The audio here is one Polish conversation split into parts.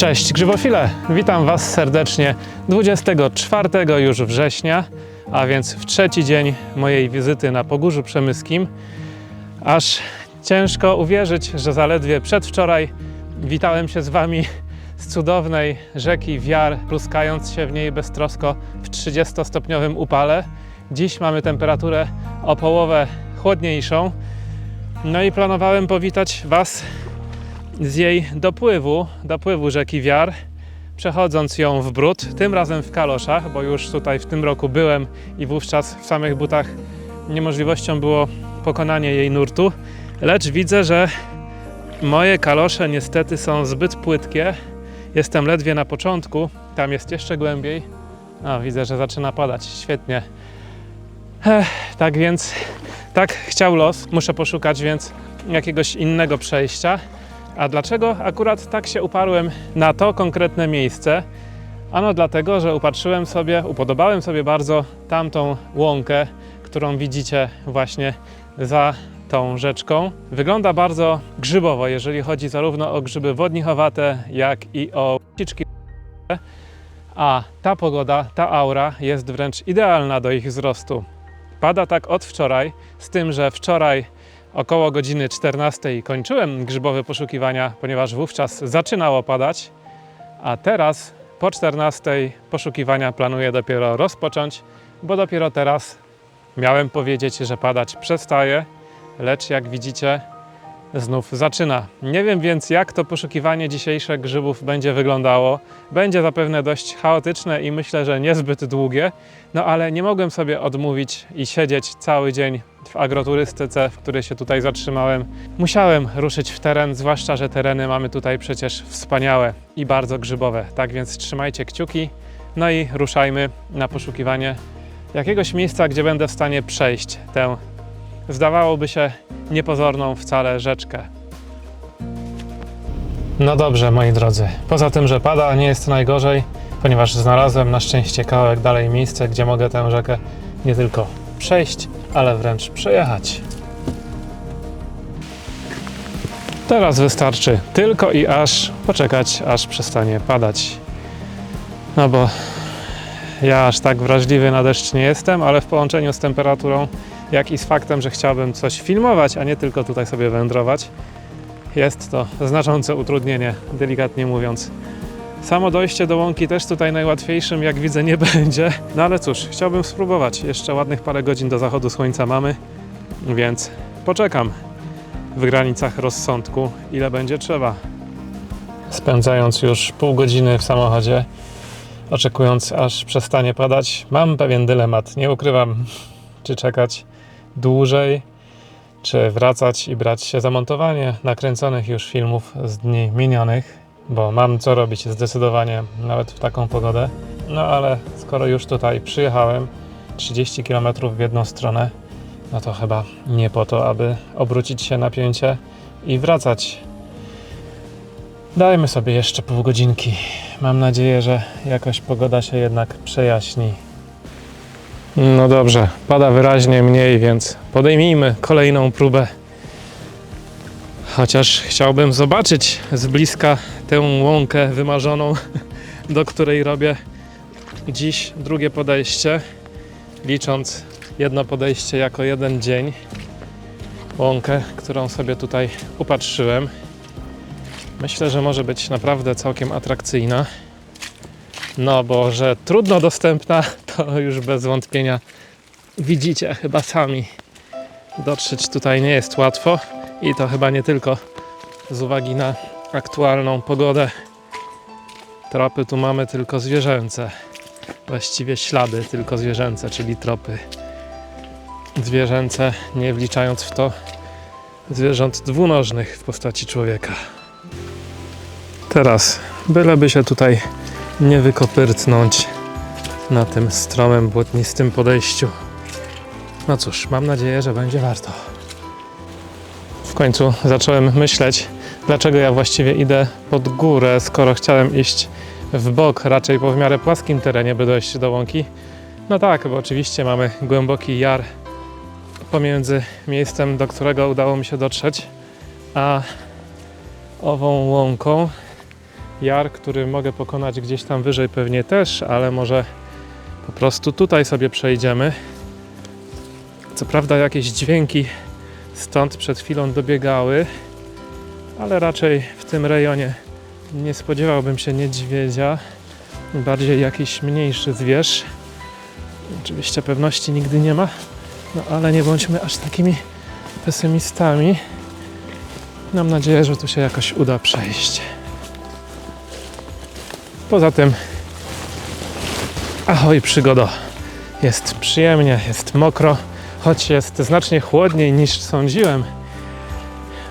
Cześć grzybofile, witam Was serdecznie 24 już września, a więc w trzeci dzień mojej wizyty na Pogórzu Przemyskim. Aż ciężko uwierzyć, że zaledwie przedwczoraj witałem się z Wami z cudownej rzeki Wiar, pluskając się w niej beztrosko w 30-stopniowym upale. Dziś mamy temperaturę o połowę chłodniejszą. No i planowałem powitać Was z jej dopływu, dopływu rzeki Wiar, przechodząc ją w brud, tym razem w kaloszach, bo już tutaj w tym roku byłem i wówczas w samych butach niemożliwością było pokonanie jej nurtu, lecz widzę, że moje kalosze niestety są zbyt płytkie. Jestem ledwie na początku, tam jest jeszcze głębiej. A, widzę, że zaczyna padać, świetnie. Ech, tak więc, tak chciał los, muszę poszukać więc jakiegoś innego przejścia. A dlaczego akurat tak się uparłem na to konkretne miejsce? Ano dlatego, że upatrzyłem sobie, upodobałem sobie bardzo tamtą łąkę, którą widzicie właśnie za tą rzeczką. Wygląda bardzo grzybowo, jeżeli chodzi zarówno o grzyby wodnichowate, jak i o psiczki. A ta pogoda, ta aura jest wręcz idealna do ich wzrostu. Pada tak od wczoraj, z tym, że wczoraj Około godziny 14 kończyłem grzybowe poszukiwania, ponieważ wówczas zaczynało padać, a teraz po 14 poszukiwania planuję dopiero rozpocząć, bo dopiero teraz miałem powiedzieć, że padać przestaje, lecz jak widzicie, znów zaczyna. Nie wiem więc, jak to poszukiwanie dzisiejsze grzybów będzie wyglądało. Będzie zapewne dość chaotyczne i myślę, że niezbyt długie, no ale nie mogłem sobie odmówić i siedzieć cały dzień w agroturystyce, w której się tutaj zatrzymałem. Musiałem ruszyć w teren, zwłaszcza, że tereny mamy tutaj przecież wspaniałe i bardzo grzybowe. Tak więc trzymajcie kciuki, no i ruszajmy na poszukiwanie jakiegoś miejsca, gdzie będę w stanie przejść tę zdawałoby się niepozorną wcale rzeczkę. No dobrze, moi drodzy. Poza tym, że pada, nie jest najgorzej, ponieważ znalazłem na szczęście kawałek dalej miejsce, gdzie mogę tę rzekę nie tylko przejść, ale wręcz przejechać. Teraz wystarczy tylko i aż poczekać, aż przestanie padać. No bo ja aż tak wrażliwy na deszcz nie jestem, ale w połączeniu z temperaturą jak i z faktem, że chciałbym coś filmować, a nie tylko tutaj sobie wędrować, jest to znaczące utrudnienie, delikatnie mówiąc. Samo dojście do łąki też tutaj najłatwiejszym, jak widzę, nie będzie. No ale cóż, chciałbym spróbować. Jeszcze ładnych parę godzin do zachodu słońca mamy, więc poczekam w granicach rozsądku, ile będzie trzeba. Spędzając już pół godziny w samochodzie, oczekując aż przestanie padać, mam pewien dylemat. Nie ukrywam, czy czekać dłużej, czy wracać i brać się za montowanie nakręconych już filmów z dni minionych, bo mam co robić zdecydowanie, nawet w taką pogodę. No ale skoro już tutaj przyjechałem 30 km w jedną stronę, no to chyba nie po to, aby obrócić się na pięcie i wracać. Dajmy sobie jeszcze pół godzinki. Mam nadzieję, że jakoś pogoda się jednak przejaśni. No dobrze, pada wyraźnie mniej, więc podejmijmy kolejną próbę. Chociaż chciałbym zobaczyć z bliska tę łąkę wymarzoną, do której robię dziś drugie podejście, licząc jedno podejście jako jeden dzień. Łąkę, którą sobie tutaj upatrzyłem. Myślę, że może być naprawdę całkiem atrakcyjna. No, bo że trudno dostępna, to już bez wątpienia widzicie chyba sami. Dotrzeć tutaj nie jest łatwo i to chyba nie tylko z uwagi na aktualną pogodę. Tropy tu mamy tylko zwierzęce. Właściwie ślady tylko zwierzęce, czyli tropy zwierzęce, nie wliczając w to zwierząt dwunożnych w postaci człowieka. Teraz, byleby się tutaj nie wykopyrtnąć na tym stromym, błotnistym podejściu. No cóż, mam nadzieję, że będzie warto. W końcu zacząłem myśleć, dlaczego ja właściwie idę pod górę, skoro chciałem iść w bok, raczej po w miarę płaskim terenie, by dojść do łąki. No tak, bo oczywiście mamy głęboki jar pomiędzy miejscem, do którego udało mi się dotrzeć, a ową łąką. jar, który mogę pokonać gdzieś tam wyżej pewnie też, ale może po prostu tutaj sobie przejdziemy. Co prawda jakieś dźwięki stąd przed chwilą dobiegały, ale raczej w tym rejonie nie spodziewałbym się niedźwiedzia, bardziej jakiś mniejszy zwierz. Oczywiście pewności nigdy nie ma, no ale nie bądźmy aż takimi pesymistami. Mam nadzieję, że tu się jakoś uda przejść. Poza tym, ahoj przygodo, jest przyjemnie, jest mokro, choć jest znacznie chłodniej niż sądziłem.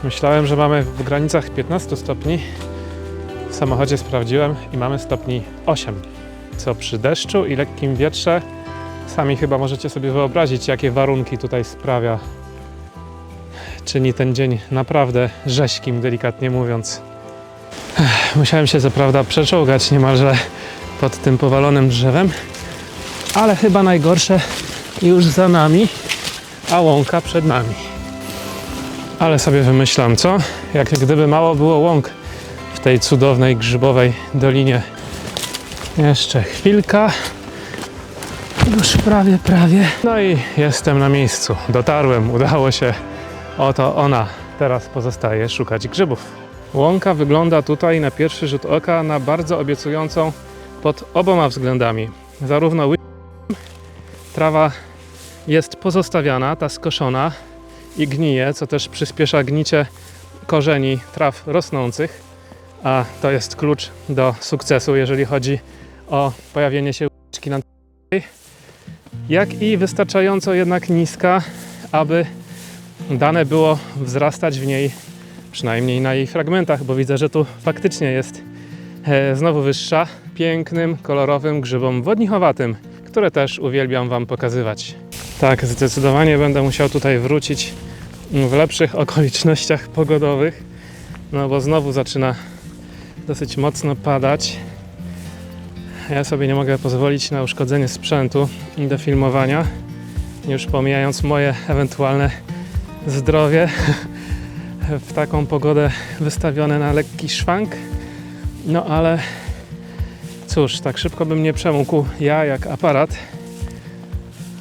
Myślałem, że mamy w granicach 15 stopni. W samochodzie sprawdziłem i mamy stopni 8. Co przy deszczu i lekkim wietrze, sami chyba możecie sobie wyobrazić, jakie warunki tutaj sprawia. Czyni ten dzień naprawdę rześkim, delikatnie mówiąc. Musiałem się co prawda przeczołgać niemalże pod tym powalonym drzewem, ale chyba najgorsze już za nami, a łąka przed nami. Ale sobie wymyślam, co? Jak gdyby mało było łąk w tej cudownej grzybowej dolinie. Jeszcze chwilka. Już prawie, prawie. No i jestem na miejscu. Dotarłem, udało się. Oto ona. Teraz pozostaje szukać grzybów. Łąka wygląda tutaj na pierwszy rzut oka na bardzo obiecującą pod oboma względami. Zarówno trawa jest pozostawiana, ta skoszona i gnije, co też przyspiesza gnicie korzeni traw rosnących, a to jest klucz do sukcesu, jeżeli chodzi o pojawienie się łyczki na jak i wystarczająco jednak niska, aby dane było wzrastać w niej, przynajmniej na jej fragmentach, bo widzę, że tu faktycznie jest e, znowu wyższa, pięknym, kolorowym grzybom wodnichowatym, które też uwielbiam Wam pokazywać. Tak, zdecydowanie będę musiał tutaj wrócić w lepszych okolicznościach pogodowych, no bo znowu zaczyna dosyć mocno padać. Ja sobie nie mogę pozwolić na uszkodzenie sprzętu do filmowania, już pomijając moje ewentualne zdrowie w taką pogodę wystawione na lekki szwank. No ale cóż, tak szybko bym nie przemógł ja jak aparat,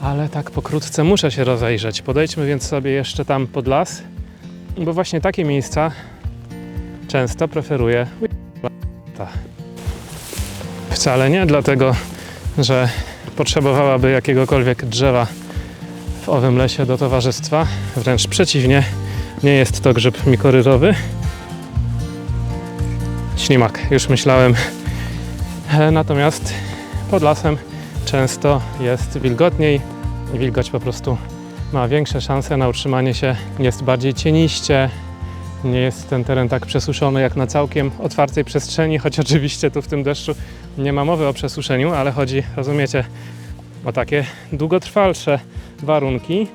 ale tak pokrótce muszę się rozejrzeć. Podejdźmy więc sobie jeszcze tam pod las, bo właśnie takie miejsca często preferuję. Wcale nie dlatego, że potrzebowałaby jakiegokolwiek drzewa w owym lesie do towarzystwa. Wręcz przeciwnie, nie jest to grzyb mikoryzowy. Ślimak, już myślałem. E, Natomiast pod lasem często jest wilgotniej i wilgoć po prostu ma większe szanse na utrzymanie się. Jest bardziej cieniście, nie jest ten teren tak przesuszony jak na całkiem otwartej przestrzeni, choć oczywiście tu w tym deszczu nie ma mowy o przesuszeniu, ale chodzi, rozumiecie, o takie długotrwalsze warunki.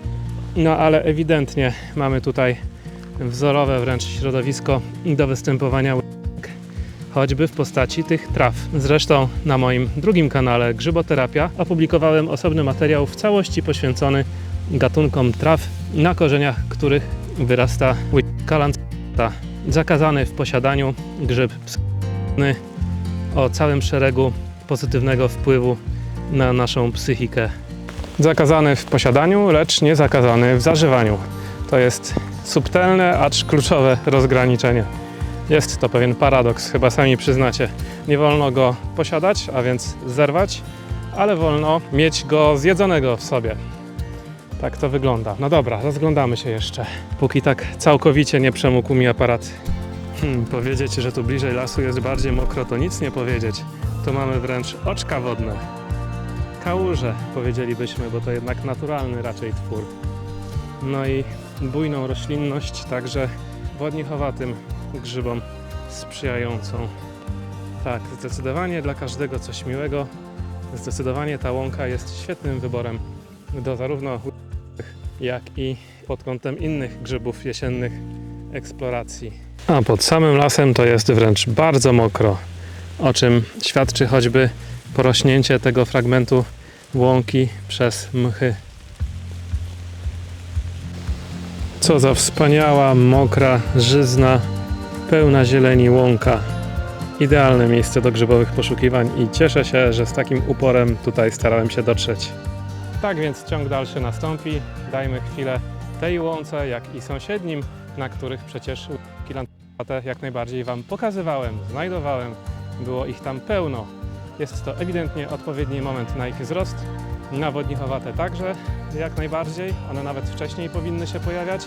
No ale ewidentnie mamy tutaj wzorowe wręcz środowisko do występowania choćby w postaci tych traw. Zresztą na moim drugim kanale Grzyboterapia opublikowałem osobny materiał w całości poświęcony gatunkom traw, na korzeniach których wyrasta łyżka lancata. Zakazany w posiadaniu grzyb pskny o całym szeregu pozytywnego wpływu na naszą psychikę. Zakazany w posiadaniu, lecz nie zakazany w zażywaniu. To jest subtelne, acz kluczowe rozgraniczenie. Jest to pewien paradoks, chyba sami przyznacie. Nie wolno go posiadać, a więc zerwać, ale wolno mieć go zjedzonego w sobie. Tak to wygląda. No dobra, rozglądamy się jeszcze. Póki tak całkowicie nie przemógł mi aparat. Hmm, powiedzieć, że tu bliżej lasu jest bardziej mokro, to nic nie powiedzieć. Tu mamy wręcz oczka wodne. Kałuże, powiedzielibyśmy, bo to jednak naturalny raczej twór. No i bujną roślinność, także wodnichowatym grzybom sprzyjającą. Tak, zdecydowanie dla każdego coś miłego. Zdecydowanie ta łąka jest świetnym wyborem do zarówno jak i pod kątem innych grzybów jesiennych eksploracji. A pod samym lasem to jest wręcz bardzo mokro, o czym świadczy choćby porośnięcie tego fragmentu łąki przez mchy. Co za wspaniała, mokra, żyzna, pełna zieleni łąka. idealne miejsce do grzybowych poszukiwań i cieszę się, że z takim uporem tutaj starałem się dotrzeć. Tak więc ciąg dalszy nastąpi. Dajmy chwilę tej łące, jak i sąsiednim, na których przecież kilantropatę jak najbardziej Wam pokazywałem, znajdowałem. Było ich tam pełno. Jest to ewidentnie odpowiedni moment na ich wzrost. Nawodnichowate także, jak najbardziej. One nawet wcześniej powinny się pojawiać.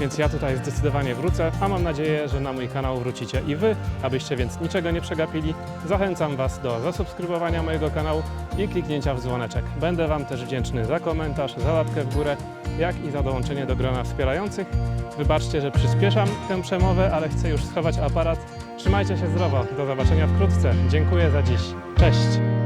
Więc ja tutaj zdecydowanie wrócę, a mam nadzieję, że na mój kanał wrócicie i Wy, abyście więc niczego nie przegapili. Zachęcam Was do zasubskrybowania mojego kanału i kliknięcia w dzwoneczek. Będę Wam też wdzięczny za komentarz, za łapkę w górę, jak i za dołączenie do grona wspierających. Wybaczcie, że przyspieszam tę przemowę, ale chcę już schować aparat. Trzymajcie się zdrowo, do zobaczenia wkrótce. Dziękuję za dziś. Cześć!